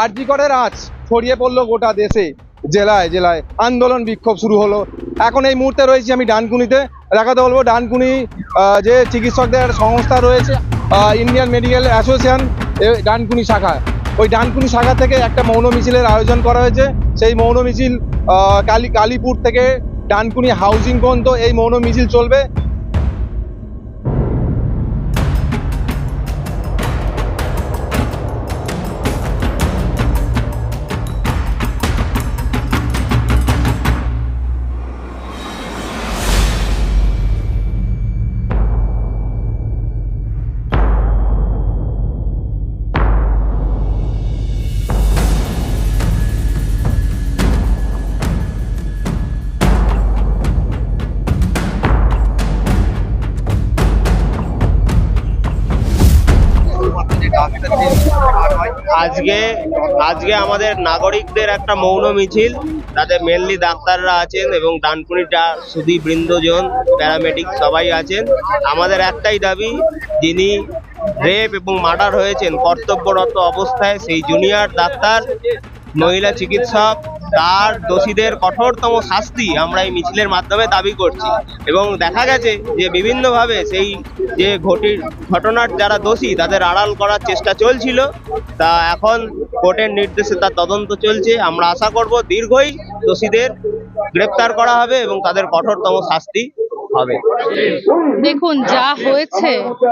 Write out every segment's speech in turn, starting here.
আরজিকরের আজ ছড়িয়ে পড়ল গোটা দেশে। জেলায় জেলায় আন্দোলন বিক্ষোভ শুরু হলো। এখন এই মুহূর্তে রয়েছি আমি ডানকুনিতে। দেখাতে বলব, ডানকুনি যে চিকিৎসকদের সংস্থা রয়েছে ইন্ডিয়ান মেডিকেল অ্যাসোসিয়েশন ডানকুনি শাখা ওই ডানকুনি শাখা থেকে একটা মৌন মিছিলের আয়োজন করা হয়েছে। সেই মৌন মিছিল কালী কালীপুর থেকে ডানকুনি হাউজিং পর্যন্ত এই মৌন মিছিল চলবে। আজকে আজকে আমাদের নাগরিকদের একটা মৌন মিছিল, তাতে মেনলি ডাক্তাররা আছেন এবং ডানকুনিটা সুদী বৃন্দজন প্যারামেডিক সবাই আছেন। আমাদের একটাই দাবি, যিনি রেপ এবং মার্ডার হয়েছেন, কর্তব্যরত অবস্থায় সেই জুনিয়র ডাক্তার, মহিলা চিকিৎসক তার দোষীদের কঠোরতম শাস্তি আমরা এই মিছিলের মাধ্যমে দাবি করছি। এবং দেখা গেছে যে বিভিন্নভাবে সেই যে ঘটির ঘটনার যারা দোষী, তাদের আড়াল করার চেষ্টা চলছিল। তা এখন কোর্টের নির্দেশে তার তদন্ত চলছে। আমরা আশা করব দীর্ঘই দোষীদের গ্রেপ্তার করা হবে এবং তাদের কঠোরতম শাস্তি হবে। দেখুন, যা হয়েছে,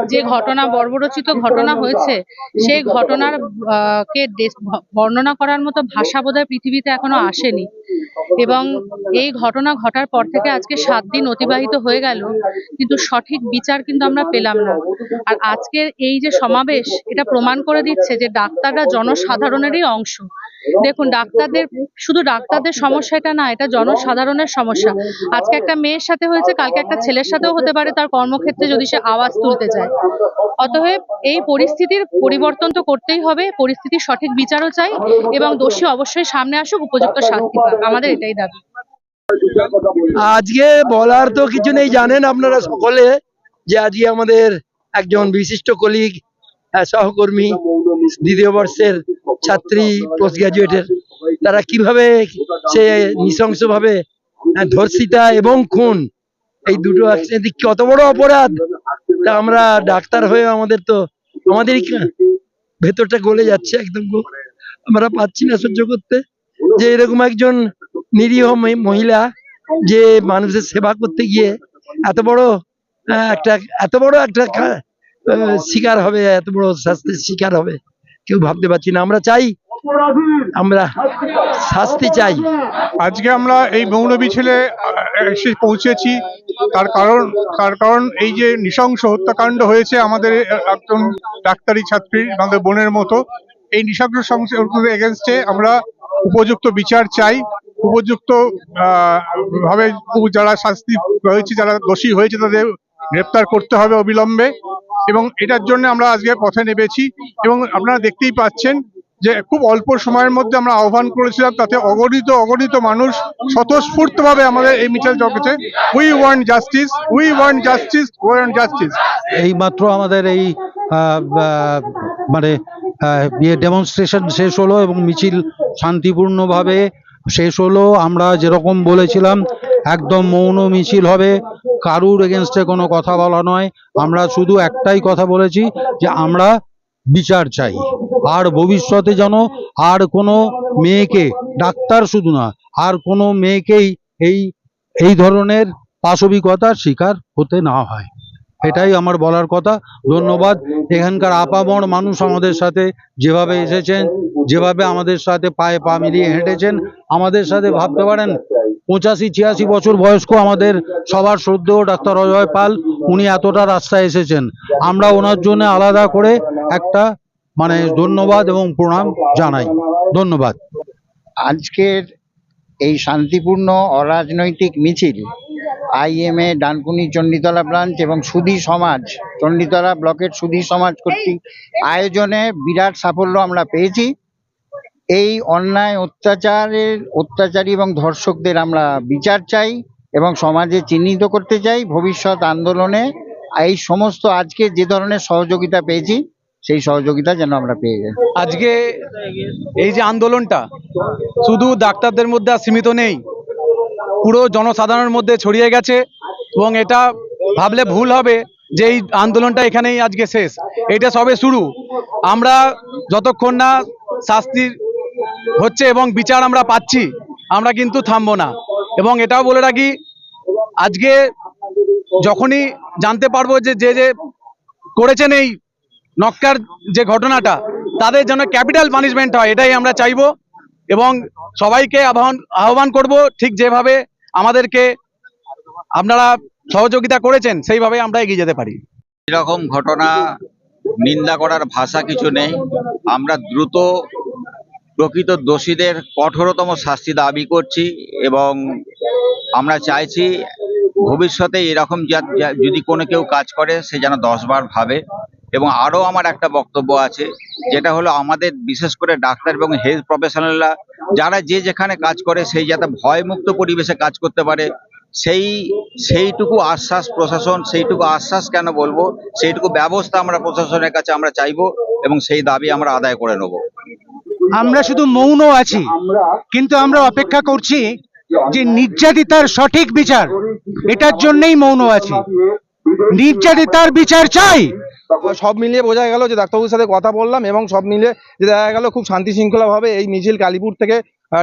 যে ঘটনা, বর্বরচিত ঘটনা হয়েছে, সেই ঘটনার কে বর্ণনা করার মতো ভাষা বোধহয় পৃথিবীতে এখনও আসেনি। এবং এই ঘটনা ঘটার পর থেকে আজকে সাত দিন অতিবাহিত হয়ে গেল, কিন্তু সঠিক বিচার কিন্তু আমরা পেলাম না। আর আজকের এই যে সমাবেশ, এটা প্রমাণ করে দিচ্ছে যে ডাক্তাররা জনসাধারণেরই অংশ। দেখুন, ডাক্তারদের, শুধু ডাক্তারদের সমস্যা এটা না, এটা জনসাধারণের সমস্যা। আজকে একটা মেয়ের সাথে হয়েছে, কালকে একটা ছেলের সাথেও হতে পারে, তার কর্মক্ষেত্রে যদি সে আওয়াজ তুলতে চায়। অতএব এই পরিস্থিতির পরিবর্তন তো করতেই হবে, পরিস্থিতির সঠিক বিচারও চাই এবং দোষী অবশ্যই সামনে আসুক, উপযুক্ত শাস্তি পাক। আমাদের এটাই দাবি। আজকে বলার তো কিছু নেই জানেন আপনারা সকলে যে আজকে আমাদের একজন বিশিষ্ট কলিগ সহকর্মী দ্বিতীয় বর্ষের ছাত্রী পোস্ট গ্রাজুয়েটের তারা কীভাবে সে নৃশংসভাবে আহ, ধর্ষিতা এবং খুন এই দুটো কত বড় অপরাধ। তা আমরা ডাক্তার হয়ে আমাদের তো আমাদেরই কা- ভেতরটা গলে যাচ্ছে একদম। আমরা পাচ্ছি না সহ্য করতে। যে এরকম একজন নিরীহ মহি- মহিলা যে মানুষের সেবা করতে গিয়ে এত বড় একটা, এত বড় একটা শিকার হবে, এত বড় শাস্তির শিকার হবে, কেউ ভাবতে পারছি না। আমরা চাই, আমরা শাস্তি চাই। আজকে আমরা এই মৌন মিছিলে এসে পৌঁছেছি। তার কারণ তার কারণ এই যে নৃশংস হত্যাকাণ্ড হয়েছে আমাদের একজন ডাক্তারি ছাত্রী, আমাদের বোনের মতো, এই নৃশংস এগেনস্টে আমরা উপযুক্ত বিচার চাই। উপযুক্ত ভাবে যারা শাস্তি হয়েছে, যারা দোষী হয়েছে, তাদের গ্রেপ্তার করতে হবে অবিলম্বে। এবং এটার জন্য আমরা আজকে পথে নেমেছি। এবং আপনারা দেখতেই পাচ্ছেন যে খুব অল্প সময়ের মধ্যে আমরা আহ্বান করেছিলাম তাতে অগণিত অগণিত মানুষ স্বতঃস্ফূর্তভাবে আমাদের এই মিছিল জগতে we want justice we want justice we want justice এইমাত্র আমাদের এই মানে আহ, ইয়ে ডেমনস্ট্রেশন শেষ হলো এবং মিছিল শান্তিপূর্ণভাবে শেষ হলো। আমরা যেরকম বলেছিলাম একদম মৌন মিছিল হবে। কারুর এগেনস্টে কোনো কথা বলা নয়। আমরা শুধু একটাই কথা বলেছি যে আমরা বিচার চাই। আর ভবিষ্যতে যেন আর কোনো মেয়েকে ডাক্তার শুধু না আর কোনো মেয়েকেই এই এই ধরনের পাশবিকতার শিকার হতে না হয়। এটাই আমার বলার কথা। ধন্যবাদ। এখানকার আপামর মানুষ আমাদের সাথে যেভাবে এসেছেন, যেভাবে আমাদের সাথে পায়ে পা মিলিয়ে হেঁটেছেন, আমাদের সাথে ভাবতে পারেন, পঁচাশি, ছিয়াশি বছর বয়স্ক আমাদের সবার শ্রদ্ধেয় ডাক্তার অজয় পাল, উনি এতটা রাস্তায় এসেছেন। আমরা ওনার জন্য আলাদা করে একটা মানে ধন্যবাদ এবং প্রণাম জানাই। ধন্যবাদ। আজকের এই শান্তিপূর্ণ অরাজনৈতিক মিছিল আইএমএ ডানকুনি চণ্ডীতলা ব্রাঞ্চ এবং সুধী সমাজ চণ্ডীতলা ব্লকের সুধী সমাজ কর্তৃক আয়োজনে বিরাট সাফল্য আমরা পেয়েছি। এই অন্যায় অত্যাচারের অত্যাচারী এবং ধর্ষকদের আমরা বিচার চাই এবং সমাজে চিহ্নিত করতে চাই। ভবিষ্যৎ আন্দোলনে এই সমস্ত আজকে যে ধরনের সহযোগিতা পেয়েছি সেই সহযোগিতা যেন আমরা পেয়ে যাই। আজকে এই যে আন্দোলনটা শুধু ডাক্তারদের মধ্যে আর সীমিত নেই পুরো জনসাধারণের মধ্যে ছড়িয়ে গেছে এবং এটা ভাবলে ভুল হবে যে এই আন্দোলনটা এখানেই আজকে শেষ। এটা সবে শুরু। আমরা যতক্ষণ না শাস্তি হচ্ছে এবং বিচার আমরা পাচ্ছি, আমরা কিন্তু থামবো না। এবং এটাও বলে রাখি, আজকে যখনই জানতে পারব যে যে যে করেছেন এই নক্কার যে ঘটনাটা, তাদের জন্য ক্যাপিটাল পানিশমেন্ট হয়, এটাই আমরা চাইব। এবং সবাইকে আহ্বান আহ্বান করব ঠিক যেভাবে আমাদেরকে আপনারা সহযোগিতা করেছেন, সেইভাবে আমরা এগিয়ে যেতে পারি। এরকম ঘটনা, নিন্দা করার ভাষা কিছু নেই। আমরা দ্রুত প্রকৃত দোষীদের কঠোরতম শাস্তি দাবি করছি এবং আমরা চাইছি ভবিষ্যতে এরকম যদি কোনো কেউ কাজ করে, সে যেন দশবার ভাবে। এবং আরও আমার একটা বক্তব্য আছে, যেটা হলো আমাদের বিশেষ করে ডাক্তার এবং হেলথ প্রফেশনালরা যারা যে যেখানে কাজ করে, সেই যাতে ভয়মুক্ত পরিবেশে কাজ করতে পারে, সেই, সেইটুকু আশ্বাস প্রশাসন, সেইটুকু আশ্বাস কেন বলব? সেইটুকু ব্যবস্থা আমরা প্রশাসনের কাছে আমরা চাইব এবং সেই দাবি আমরা আদায় করে নেব। আমরা শুধু মৌন আছি, কিন্তু আমরা অপেক্ষা করছি যে নির্যাতিতার সঠিক বিচার, এটার জন্যই মৌন আছি। নির্যাতিতার বিচার চাই। সব মিলিয়ে বোঝা গেল যে ডাক্তারবাবুর সাথে কথা বললাম এবং সব মিলিয়ে যে দেখা গেল খুব শান্তি শৃঙ্খলাভাবে এই মিছিল কালীপুর থেকে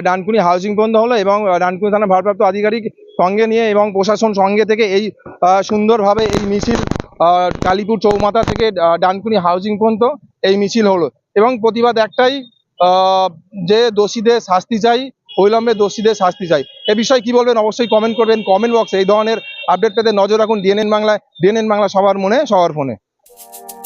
ডানকুনি হাউজিং পর্যন্ত হলো এবং ডানকুনি থানার ভারপ্রাপ্ত আধিকারিক সঙ্গে নিয়ে এবং প্রশাসন সঙ্গে থেকে এই সুন্দরভাবে এই মিছিল কালীপুর চৌমাথা থেকে ডানকুনি হাউজিং পর্যন্ত এই মিছিল হলো। এবং প্রতিবাদ একটাই যে দোষীদের শাস্তি চাই, অবিলম্বে দোষীদের শাস্তি চাই। এ বিষয়ে কি বলবেন? অবশ্যই কমেন্ট করবেন। কমেন্ট বক্সে এই ধরনের আপডেট পেতে নজর রাখুন ডিএনএন বাংলায় ডিএনএন বাংলা সবার মনে, সবার ফোনে। Thank you.